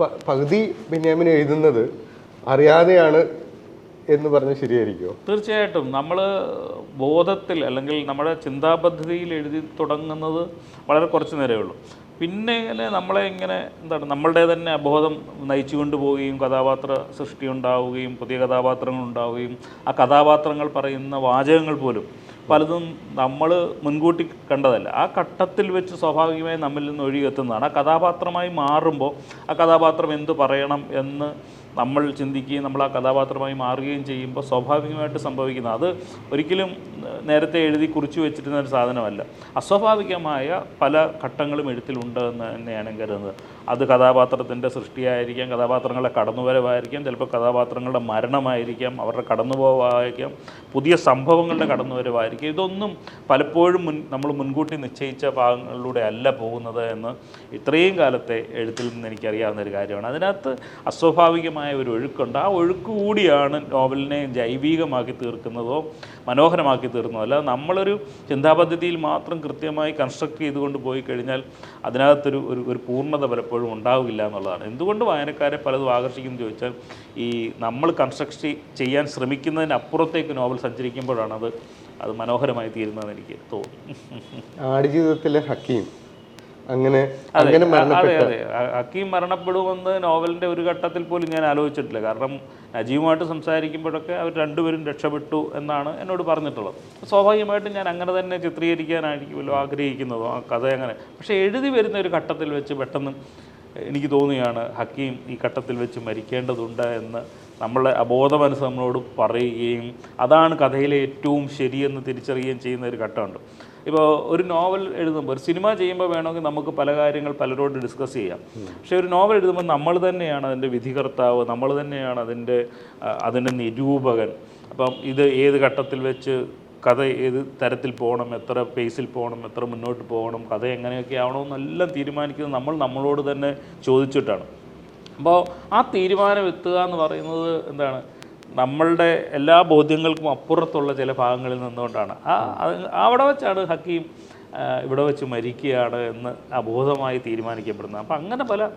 പകുതി ബെന്യാമിൻ എഴുതുന്നത് അറിയാതെയാണ് എന്ന് പറഞ്ഞ് ശരിയായിരിക്കുമോ? തീർച്ചയായിട്ടും. നമ്മൾ ബോധത്തിൽ അല്ലെങ്കിൽ നമ്മുടെ ചിന്താപദ്ധതിയിൽ എഴുതി തുടങ്ങുന്നത് വളരെ കുറച്ച് നേരമേ ഉള്ളൂ. പിന്നെ ഇങ്ങനെ നമ്മളെ ഇങ്ങനെ എന്താണ് നമ്മളുടെ തന്നെ അബോധം നയിച്ചു കൊണ്ടുപോവുകയും കഥാപാത്ര സൃഷ്ടി ഉണ്ടാവുകയും പുതിയ കഥാപാത്രങ്ങൾ ഉണ്ടാവുകയും ആ കഥാപാത്രങ്ങൾ പറയുന്ന വാചകങ്ങൾ പോലും പലതും നമ്മൾ മുൻകൂട്ടി കണ്ടതല്ല. ആ ഘട്ടത്തിൽ വെച്ച് സ്വാഭാവികമായി നമ്മിൽ നിന്ന് ഒഴുകിയെത്തുന്നതാണ്. ആ കഥാപാത്രമായി മാറുമ്പോൾ ആ കഥാപാത്രം എന്ത് പറയണം എന്ന് നമ്മൾ ചിന്തിക്കുകയും നമ്മൾ ആ കഥാപാത്രമായി മാറുകയും ചെയ്യുമ്പോൾ സ്വാഭാവികമായിട്ട് സംഭവിക്കുന്നത് അത് ഒരിക്കലും നേരത്തെ എഴുതി കുറിച്ചു വെച്ചിരുന്ന ഒരു സാധനമല്ല. അസ്വാഭാവികമായ പല ഘട്ടങ്ങളും എഴുത്തിലുണ്ട് എന്ന് തന്നെയാണ് കരുതുന്നത്. അത് കഥാപാത്രത്തിന്റെ സൃഷ്ടിയായിരിക്കാം കഥാപാത്രങ്ങളുടെ കടന്നുവരവായിരിക്കാം ചിലപ്പോൾ കഥാപാത്രങ്ങളുടെ മരണമായിരിക്കാം അവരുടെ കടന്നുപോവായിരിക്കാം പുതിയ സംഭവങ്ങളുടെ കടന്നുവരവായിരിക്കാം. ഇതൊന്നും പലപ്പോഴും മുൻ നമ്മൾ മുൻകൂട്ടി നിശ്ചയിച്ച ഭാഗങ്ങളിലൂടെ അല്ല പോകുന്നത് എന്ന് ഇത്രയും കാലത്തെ എഴുത്തിൽ നിന്ന് എനിക്കറിയാവുന്ന ഒരു കാര്യമാണ്. അതിനകത്ത് അസ്വാഭാവികമായ ഒരു ഒഴുക്കുണ്ട്. ആ ഒഴുക്ക് കൂടിയാണ് നോവലിനെ ജൈവികമാക്കി തീർക്കുന്നതോ മനോഹരമാക്കി തീർക്കുന്നതോ അല്ലാതെ നമ്മളൊരു ചിന്താപദ്ധതിയിൽ മാത്രം കൃത്യമായി കൺസ്ട്രക്ട് ചെയ്തുകൊണ്ട് പോയി കഴിഞ്ഞാൽ അതിനകത്തൊരു ഒരു ഒരു പൂർണത പലപ്പോഴും ഉണ്ടാവില്ല എന്നുള്ളതാണ്. എന്തുകൊണ്ട് വായനക്കാരെ പലതും ആകർഷിക്കുന്നു ചോദിച്ചാൽ ഈ നമ്മൾ കൺസ്ട്രക്ട് ചെയ്യാൻ ശ്രമിക്കുന്നതിനപ്പുറത്തേക്ക് നോവൽ സഞ്ചരിക്കുമ്പോഴാണ് അത് അത് മനോഹരമായി തീരുന്നതെന്ന് എനിക്ക് തോന്നുന്നു. ആടുജീവിതത്തിലെ ഹക്കീം അങ്ങനെ അതെ അങ്ങനെ അതെ അതെ ഹക്കീം മരണപ്പെടുമെന്ന് നോവലിന്റെ ഒരു ഘട്ടത്തിൽ പോലും ഞാൻ ആലോചിച്ചിട്ടില്ല. കാരണം നജീവുമായിട്ട് സംസാരിക്കുമ്പോഴൊക്കെ അവർ രണ്ടുപേരും രക്ഷപ്പെട്ടു എന്നാണ് എന്നോട് പറഞ്ഞിട്ടുള്ളത്. സ്വാഭാവികമായിട്ടും ഞാൻ അങ്ങനെ തന്നെ ചിത്രീകരിക്കാനായിരിക്കുമല്ലോ ആഗ്രഹിക്കുന്നതോ ആ കഥ അങ്ങനെ. പക്ഷേ എഴുതി വരുന്ന ഒരു ഘട്ടത്തിൽ വെച്ച് പെട്ടെന്ന് എനിക്ക് തോന്നുകയാണ് ഹക്കീം ഈ ഘട്ടത്തിൽ വെച്ച് മരിക്കേണ്ടതുണ്ട് എന്ന് നമ്മളെ അബോധമനസ് നമ്മളോട് പറയുകയും അതാണ് കഥയിലെ ഏറ്റവും ശരിയെന്ന് തിരിച്ചറിയുകയും ചെയ്യുന്ന ഒരു ഘട്ടമുണ്ട്. ഇപ്പോൾ ഒരു നോവൽ എഴുതുമ്പോൾ ഒരു സിനിമ ചെയ്യുമ്പോൾ വേണമെങ്കിൽ നമുക്ക് പല കാര്യങ്ങൾ പലരോട് ഡിസ്കസ് ചെയ്യാം. പക്ഷേ ഒരു നോവൽ എഴുതുമ്പോൾ നമ്മൾ തന്നെയാണ് അതിന്റെ വിധികർത്താവ് നമ്മൾ തന്നെയാണ് അതിന്റെ അതിന്റെ നിരൂപകൻ. അപ്പം ഇത് ഏത് ഘട്ടത്തിൽ വെച്ച് കഥ ഏത് തരത്തിൽ പോകണം എത്ര പേസിൽ പോകണം എത്ര മുന്നോട്ട് പോകണം കഥ എങ്ങനെയൊക്കെ ആവണമെന്നെല്ലാം തീരുമാനിക്കുന്നത് നമ്മൾ നമ്മളോട് തന്നെ ചോദിച്ചിട്ടാണ്. അപ്പോൾ ആ തീരുമാനം എത്തുക എന്ന് പറയുന്നത് എന്താണ്? നമ്മളുടെ എല്ലാ ബോധ്യങ്ങൾക്കും അപ്പുറത്തുള്ള ചില ഭാഗങ്ങളിൽ നിന്നുകൊണ്ടാണ്. ആ അവിടെ വെച്ചാണ് ഹക്കീം ഇവിടെ വെച്ച് മരിക്കുകയാണ് എന്ന് അബോധമായി തീരുമാനിക്കപ്പെടുന്നത്. അപ്പം അങ്ങനെ പല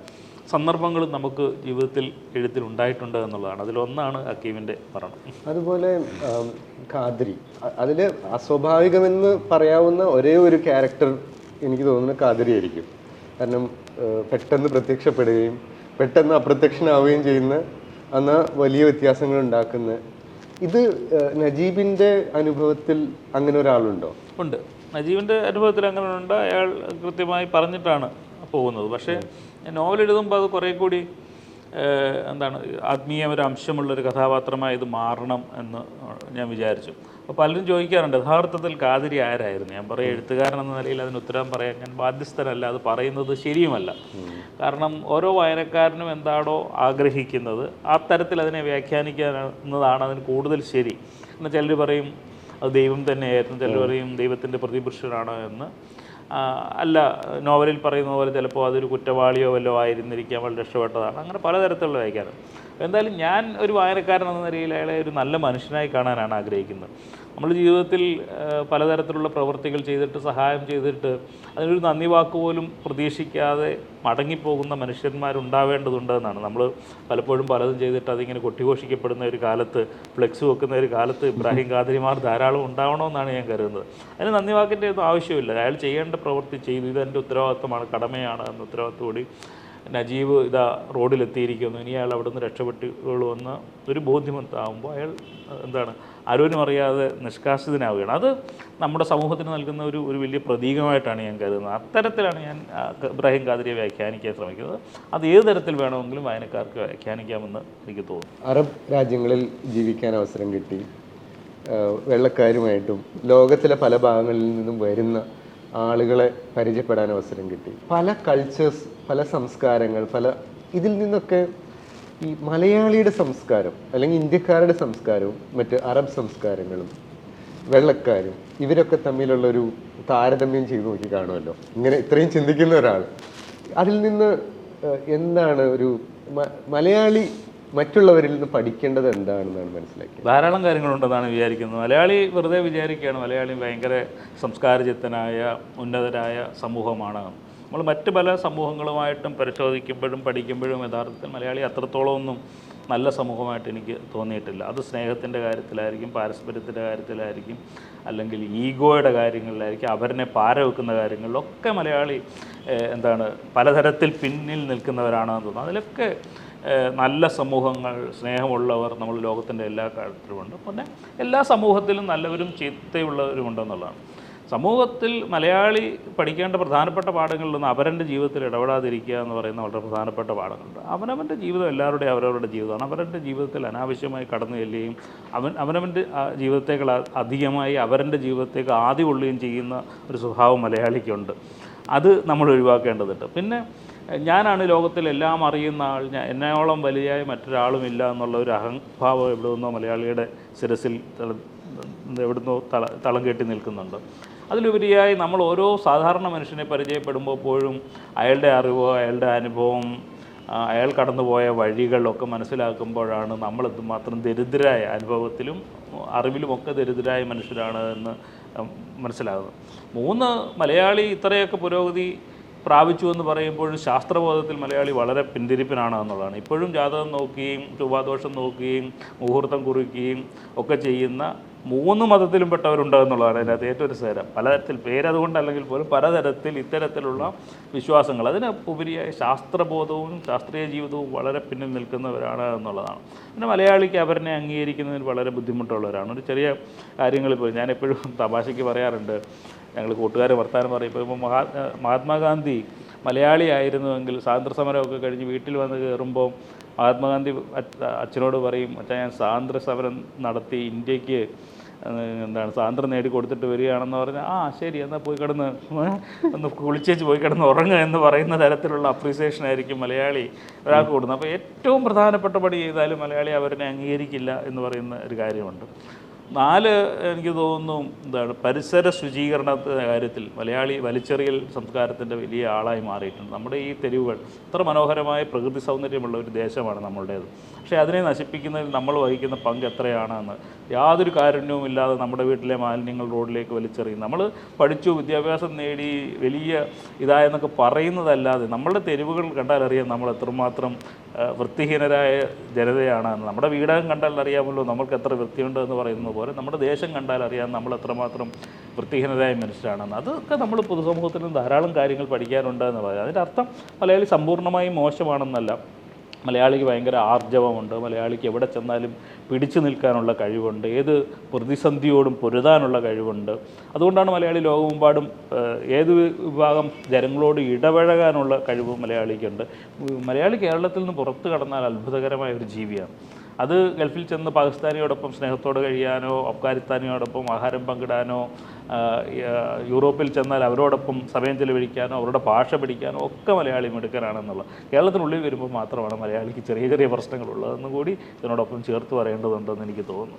സന്ദർഭങ്ങളും നമുക്ക് ജീവിതത്തിൽ എഴുത്തിൽ ഉണ്ടായിട്ടുണ്ട് എന്നുള്ളതാണ്. അതിലൊന്നാണ് അക്കീമിന്റെ മരണം. അതുപോലെ കാദ്രി അതിൽ അസ്വാഭാവികമെന്ന് പറയാവുന്ന ഒരേ ഒരു ക്യാരക്ടർ എനിക്ക് തോന്നുന്നത് കാദരി ആയിരിക്കും. കാരണം പെട്ടെന്ന് പ്രത്യക്ഷപ്പെടുകയും പെട്ടെന്ന് അപ്രത്യക്ഷനാവുകയും ചെയ്യുന്ന എന്നാൽ വലിയ വ്യത്യാസങ്ങൾ ഉണ്ടാക്കുന്ന. ഇത് നജീബിന്റെ അനുഭവത്തിൽ അങ്ങനെ ഒരാളുണ്ടോ? ഉണ്ട്. നജീബിന്റെ അനുഭവത്തിൽ അങ്ങനെ ഉണ്ട്. അയാൾ കൃത്യമായി പറഞ്ഞിട്ടാണ് പോകുന്നത്. പക്ഷേ നോവൽ എഴുതുമ്പോൾ അത് കുറേ കൂടി എന്താണ് ആത്മീയ ഒരു അംശമുള്ളൊരു കഥാപാത്രമായി ഇത് മാറണം എന്ന് ഞാൻ വിചാരിച്ചു. അപ്പോൾ പലരും ചോദിക്കാറുണ്ട് യഥാർത്ഥത്തിൽ കാതിരി ആരായിരുന്നു? ഞാൻ പറയും എഴുത്തുകാരൻ എന്ന നിലയിൽ അതിന് ഉത്തരം പറയാൻ ഞാൻ ബാധ്യസ്ഥനല്ല അത് പറയുന്നത് ശരിയുമല്ല. കാരണം ഓരോ വായനക്കാരനും എന്താണോ ആഗ്രഹിക്കുന്നത് ആ തരത്തിൽ അതിനെ വ്യാഖ്യാനിക്കുന്നതാണ് അതിന് കൂടുതൽ ശരി. എന്നാൽ ചിലർ പറയും അത് ദൈവം തന്നെയായിരുന്നു ചിലർ പറയും ദൈവത്തിന്റെ പ്രതിപുരുഷനാണ് എന്ന്. അല്ല നോവലിൽ പറയുന്ന പോലെ ചിലപ്പോൾ അതൊരു കുറ്റവാളിയോ വല്ലോ ആയിരുന്നിരിക്കാൻ വളരെ രക്ഷപ്പെട്ടതാണ്. അങ്ങനെ പലതരത്തിലുള്ള വായിക്കാറ്. എന്തായാലും ഞാൻ ഒരു വായനക്കാരൻ എന്ന നിലയിൽ അയാളെ ഒരു നല്ല മനുഷ്യനായി കാണാനാണ് ആഗ്രഹിക്കുന്നത്. നമ്മൾ ജീവിതത്തിൽ പലതരത്തിലുള്ള പ്രവൃത്തികൾ ചെയ്തിട്ട് സഹായം ചെയ്തിട്ട് അതിനൊരു നന്ദി വാക്ക് പോലും പ്രതീക്ഷിക്കാതെ മടങ്ങിപ്പോകുന്ന മനുഷ്യന്മാരുണ്ടാവേണ്ടതുണ്ട് എന്നാണ്. നമ്മൾ പലപ്പോഴും പലതും ചെയ്തിട്ട് അതിങ്ങനെ കൊട്ടിഘോഷിക്കപ്പെടുന്ന ഒരു കാലത്ത് ഫ്ലെക്സ് വെക്കുന്ന ഒരു കാലത്ത് ഇബ്രാഹിം ഖാദരിമാർ ധാരാളം ഉണ്ടാവണമെന്നാണ് ഞാൻ കരുതുന്നത്. അതിന് നന്ദി വാക്കിന്റെ ഒന്നും ആവശ്യമില്ല. അയാൾ ചെയ്യേണ്ട പ്രവൃത്തി ചെയ്തു. ഇതെന്റെ ഉത്തരവാദിത്വമാണ് കടമയാണ് എന്ന ഉത്തരവാദിത്തോടി നജീബ് ഇതാ റോഡിലെത്തിയിരിക്കുന്നു. ഇനി അയാൾ അവിടെ നിന്ന് രക്ഷപ്പെട്ടുള്ളൂ എന്ന ഒരു ബോധ്യമെത്താകുമ്പോൾ അയാൾ എന്താണ് ആരോരും അറിയാതെ നിഷ്കാസിതനാവുകയാണ്. അത് നമ്മുടെ സമൂഹത്തിന് നൽകുന്ന ഒരു ഒരു വലിയ പ്രതീകമായിട്ടാണ് ഞാൻ കരുതുന്നത്. അത്തരത്തിലാണ് ഞാൻ ഇബ്രാഹിം ഖാദിരിയെ വ്യാഖ്യാനിക്കാൻ ശ്രമിക്കുന്നത്. അത് ഏത് തരത്തിൽ വേണമെങ്കിലും വായനക്കാർക്ക് വ്യാഖ്യാനിക്കാമെന്ന് എനിക്ക് തോന്നുന്നു. അറബ് രാജ്യങ്ങളിൽ ജീവിക്കാൻ അവസരം കിട്ടി. വെള്ളക്കാരുമായിട്ടും ലോകത്തിലെ പല ഭാഗങ്ങളിൽ നിന്നും വരുന്ന ആളുകളെ പരിചയപ്പെടാൻ അവസരം കിട്ടി. പല കൾച്ചേഴ്സ് പല സംസ്കാരങ്ങൾ പല ഇതിൽ നിന്നൊക്കെ ഈ മലയാളിയുടെ സംസ്കാരം അല്ലെങ്കിൽ ഇന്ത്യക്കാരുടെ സംസ്കാരവും മറ്റ് അറബ് സംസ്കാരങ്ങളും വെള്ളക്കാരും ഇവരൊക്കെ തമ്മിലുള്ള ഒരു താരതമ്യം ചെയ്തു നോക്കി കാണുമല്ലോ. ഇങ്ങനെ ഇത്രയും ചിന്തിക്കുന്ന ഒരാൾ. അതിൽ നിന്ന് എന്താണ് ഒരു മലയാളി മറ്റുള്ളവരിൽ നിന്ന് പഠിക്കേണ്ടത് എന്താണെന്നാണ് മനസ്സിലാക്കിയത്? ധാരാളം കാര്യങ്ങളുണ്ടെന്നാണ് വിചാരിക്കുന്നത്. മലയാളി വെറുതെ വിചാരിക്കുകയാണ്. മലയാളി ഭയങ്കര സംസ്കാരചിത്തനായ ഉന്നതരായ സമൂഹമാണ്. നമ്മൾ മറ്റ് പല സമൂഹങ്ങളുമായിട്ടും പരിശോധിക്കുമ്പോഴും പഠിക്കുമ്പോഴും യഥാർത്ഥത്തിൽ മലയാളി അത്രത്തോളം ഒന്നും നല്ല സമൂഹമായിട്ട് എനിക്ക് തോന്നിയിട്ടില്ല. അത് സ്നേഹത്തിന്റെ കാര്യത്തിലായിരിക്കും പാരസ്പര്യത്തിന്റെ കാര്യത്തിലായിരിക്കും അല്ലെങ്കിൽ ഈഗോയുടെ കാര്യങ്ങളിലായിരിക്കും അവരനെ പാര വെക്കുന്ന കാര്യങ്ങളിലൊക്കെ മലയാളി എന്താണ് പലതരത്തിൽ പിന്നിൽ നിൽക്കുന്നവരാണെന്ന് തോന്നുന്നു. അതിലൊക്കെ നല്ല സമൂഹങ്ങൾ സ്നേഹമുള്ളവർ നമ്മൾ ലോകത്തിന്റെ എല്ലാ കാര്യത്തിലുമുണ്ട് പിന്നെ എല്ലാ സമൂഹത്തിലും നല്ലവരും ചീത്തയുള്ളവരുമുണ്ടെന്നുള്ളതാണ് സമൂഹത്തിൽ മലയാളി പഠിക്കേണ്ട പ്രധാനപ്പെട്ട പാഠങ്ങളിലൊന്ന് അവരന്റെ ജീവിതത്തിൽ ഇടപെടാതിരിക്കുക എന്ന് പറയുന്ന വളരെ പ്രധാനപ്പെട്ട പാഠങ്ങളുണ്ട്. അവനവന്റെ ജീവിതം എല്ലാവരുടെയും അവരവരുടെ ജീവിതമാണ്. അവരുടെ ജീവിതത്തിൽ അനാവശ്യമായി കടന്നു ചെല്ലുകയും അവൻ അവനവന്റെ ജീവിതത്തേക്കാൾ അധികമായി അവരന്റെ ജീവിതത്തേക്ക് ആദ്യം കൊള്ളുകയും ചെയ്യുന്ന ഒരു സ്വഭാവം മലയാളിക്കുണ്ട്. അത് നമ്മൾ ഒഴിവാക്കേണ്ടതുണ്ട്. പിന്നെ ഞാനാണ് ലോകത്തിലെല്ലാം അറിയുന്ന ആൾ. ഞാൻ എന്നോളം വലിയ മറ്റൊരാളുമില്ല എന്നുള്ള ഒരു അഹംഭാവം എവിടെ നിന്നോ മലയാളിയുടെ ശിരസിൽ എവിടുന്നോ തള തളം കെട്ടി നിൽക്കുന്നുണ്ട്. അതിലുപരിയായി നമ്മൾ ഓരോ സാധാരണ മനുഷ്യനെ പരിചയപ്പെടുമ്പോൾ പരിചയപ്പെടുമ്പോഴും അയാളുടെ അറിവോ അയാളുടെ അനുഭവം അയാൾ കടന്നുപോയ വഴികളൊക്കെ മനസ്സിലാക്കുമ്പോഴാണ് നമ്മൾ എന്തുമാത്രം ദരിദ്രരായ അനുഭവത്തിലും അറിവിലുമൊക്കെ ദരിദ്രരായ മനുഷ്യരാണ് എന്ന് മനസ്സിലാകുന്നത്. മൂന്ന് മലയാളി ഇത്രയൊക്കെ പുരോഗതി പ്രാപിച്ചു എന്ന് പറയുമ്പോഴും ശാസ്ത്രബോധത്തിൽ മലയാളി വളരെ പിന്തിരിപ്പിനാണ് എന്നുള്ളതാണ്. ഇപ്പോഴും ജാതകം നോക്കുകയും ചൊവ്വാദോഷം നോക്കുകയും മുഹൂർത്തം കുറിക്കുകയും ഒക്കെ ചെയ്യുന്ന മൂന്ന് മതത്തിലും പെട്ടവരുണ്ട് എന്നുള്ളതാണ് അതിനകത്ത് ഏറ്റവും ഒരു സേരം. പലതരത്തിൽ പേരതുകൊണ്ടല്ലെങ്കിൽ പോലും പലതരത്തിൽ ഇത്തരത്തിലുള്ള വിശ്വാസങ്ങൾ. അതിന് ഉപരിയായി ശാസ്ത്രബോധവും ശാസ്ത്രീയ ജീവിതവും വളരെ പിന്നിൽ നിൽക്കുന്നവരാണ് എന്നുള്ളതാണ്. പിന്നെ മലയാളിക്ക് അവരെ അംഗീകരിക്കുന്നതിന് വളരെ ബുദ്ധിമുട്ടുള്ളവരാണ്. ഒരു ചെറിയ കാര്യങ്ങളിൽ പോയി ഞാനെപ്പോഴും തമാശയ്ക്ക് പറയാറുണ്ട്. ഞങ്ങൾ കൂട്ടുകാർ വർത്താനം പറയുമ്പോൾ ഇപ്പോൾ മഹാ മഹാത്മാഗാന്ധി മലയാളിയായിരുന്നുവെങ്കിൽ സ്വാതന്ത്ര്യ സമരമൊക്കെ കഴിഞ്ഞ് വീട്ടിൽ വന്ന് കയറുമ്പോൾ മഹാത്മാഗാന്ധി അച്ഛ- അച്ഛനോട് പറയും അച്ഛൻ ഞാൻ സ്വാതന്ത്ര്യ സമരം നടത്തി ഇന്ത്യയ്ക്ക് എന്താണ് സ്വാതന്ത്ര്യം നേടി കൊടുത്തിട്ട് വരികയാണെന്ന് പറഞ്ഞാൽ ആ ശരി എന്നാൽ പോയി കിടന്ന് ഒന്ന് കുളിച്ചേച്ച് പോയി കിടന്ന് ഉറങ്ങുക എന്ന് പറയുന്ന തരത്തിലുള്ള അപ്രീസിയേഷൻ ആയിരിക്കും മലയാളി ഒരാൾക്ക് കൊടുക്കുന്നത്. അപ്പോൾ ഏറ്റവും പ്രധാനപ്പെട്ട പടി ചെയ്താലും മലയാളി അവരെ അംഗീകരിക്കില്ല എന്ന് പറയുന്ന ഒരു കാര്യമുണ്ട്. നാല് എനിക്ക് തോന്നുന്നു എന്താണ് പരിസര ശുചീകരണത്തിന്റെ കാര്യത്തിൽ മലയാളി വലിച്ചെറിയൽ സംസ്കാരത്തിന്റെ വലിയ ആളായി മാറിയിട്ടുണ്ട്. നമ്മുടെ ഈ തെരുവുകൾ ഇത്ര മനോഹരമായ പ്രകൃതി സൗന്ദര്യമുള്ള ഒരു ദേശമാണ് നമ്മളുടേത്. പക്ഷേ അതിനെ നശിപ്പിക്കുന്നതിൽ നമ്മൾ വഹിക്കുന്ന പങ്ക് എത്രയാണെന്ന് യാതൊരു കാരുണ്യവും ഇല്ലാതെ നമ്മുടെ വീട്ടിലെ മാലിന്യങ്ങൾ റോഡിലേക്ക് വലിച്ചെറിയും നമ്മൾ പഠിച്ചു വിദ്യാഭ്യാസം നേടി വലിയ ഇതായെന്നൊക്കെ പറയുന്നതല്ലാതെ നമ്മളുടെ തെരുവുകൾ കണ്ടാലറിയാം നമ്മൾ എത്രമാത്രം വൃത്തിഹീനരായ ജനതയാണ്. നമ്മുടെ വീടകം കണ്ടാൽ അറിയാമല്ലോ നമ്മൾക്ക് എത്ര വൃത്തിയുണ്ട് എന്ന് പറയുന്നത് പോലെ നമ്മുടെ ദേശം കണ്ടാൽ അറിയാം നമ്മൾ എത്രമാത്രം വൃത്തിഹീനരായ മനുഷ്യരാണെന്ന്. അതൊക്കെ നമ്മൾ പൊതുസമൂഹത്തിൽ നിന്ന് ധാരാളം കാര്യങ്ങൾ പഠിക്കാനുണ്ട് എന്ന് പറയുന്നത് അതിന്റെ അർത്ഥം മലയാളി സമ്പൂർണമായും മോശമാണെന്നല്ല. മലയാളിക്ക് ഭയങ്കര ആർജവമുണ്ട്. മലയാളിക്ക് എവിടെ ചെന്നാലും പിടിച്ചു നിൽക്കാനുള്ള കഴിവുണ്ട്. ഏത് പ്രതിസന്ധിയോടും പൊരുതാനുള്ള കഴിവുണ്ട്. അതുകൊണ്ടാണ് മലയാളി ലോകമെമ്പാടും ഏത് വിഭാഗം ജനങ്ങളോട് ഇടപഴകാനുള്ള കഴിവ് മലയാളിക്കുണ്ട്. മലയാളി കേരളത്തിൽ നിന്ന് പുറത്തു കടന്നാൽ അത്ഭുതകരമായ ഒരു ജീവിയാണ്. അത് ഗൾഫിൽ ചെന്ന് പാകിസ്ഥാനിയോടൊപ്പം സ്നേഹത്തോടെ കഴിയാനോ അഫ്ഗാനിസ്ഥാനിയോടൊപ്പം ആഹാരം പങ്കിടാനോ യൂറോപ്പിൽ ചെന്നാൽ അവരോടൊപ്പം സമയം ചെലവഴിക്കാനോ അവരുടെ ഭാഷ പഠിക്കാനോ ഒക്കെ മലയാളി മിടുക്കനാണെന്നുള്ളത് കേരളത്തിനുള്ളിൽ വരുമ്പോൾ മാത്രമാണ് മലയാളിക്ക് ചെറിയ ചെറിയ പ്രശ്നങ്ങളുള്ളതെന്നും കൂടി ഇതിനോടൊപ്പം ചേർത്ത് പറയേണ്ടതുണ്ടെന്ന് എനിക്ക് തോന്നുന്നു.